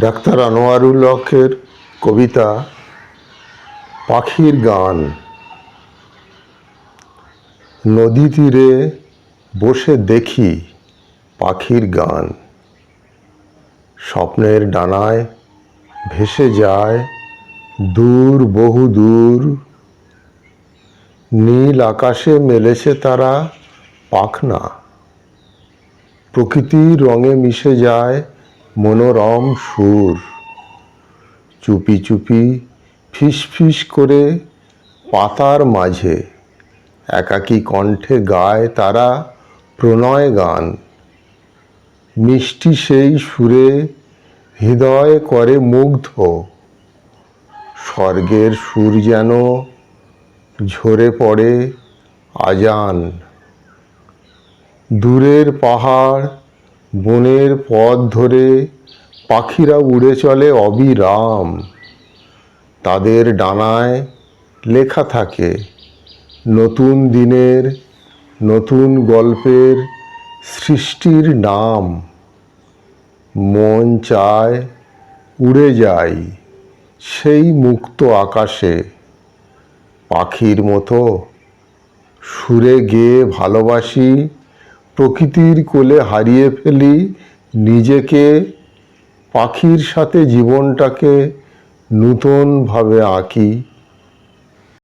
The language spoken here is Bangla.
ডাক্তার আনোয়ারুল হকের কবিতা পাখির গান। নদী তীরে বসে দেখি পাখির গান। স্বপ্নের ডানায় ভেসে যায় দূর বহু দূর। নীল আকাশে মেলেছে তারা পাখনা। প্রকৃতির রঙে মিশে যায় মনোরম সুর। চুপি চুপি ফিস করে পাতার মাঝে একাকী কণ্ঠে গায় তারা প্রণয় গান। মিষ্টি সেই সুরে হৃদয় করে মুগ্ধ। স্বর্গের সুর যেন ঝরে পড়ে আজান। দূরের পাহাড়, বনের পথ ধরে পাখিরা উড়ে চলে অবিরাম। তাদের ডানায় লেখা থাকে, নতুন দিনের, নতুন গল্পের সৃষ্টির নাম। মন চায় উড়ে যাই সেই মুক্ত আকাশে। পাখির মতো সুরে গেয়ে ভালোবাসি, প্রকৃতির কোলে হারিয়ে ফেলি নিজেকে পাখির সাথে জীবনটাকে নূতনভাবে আঁকি।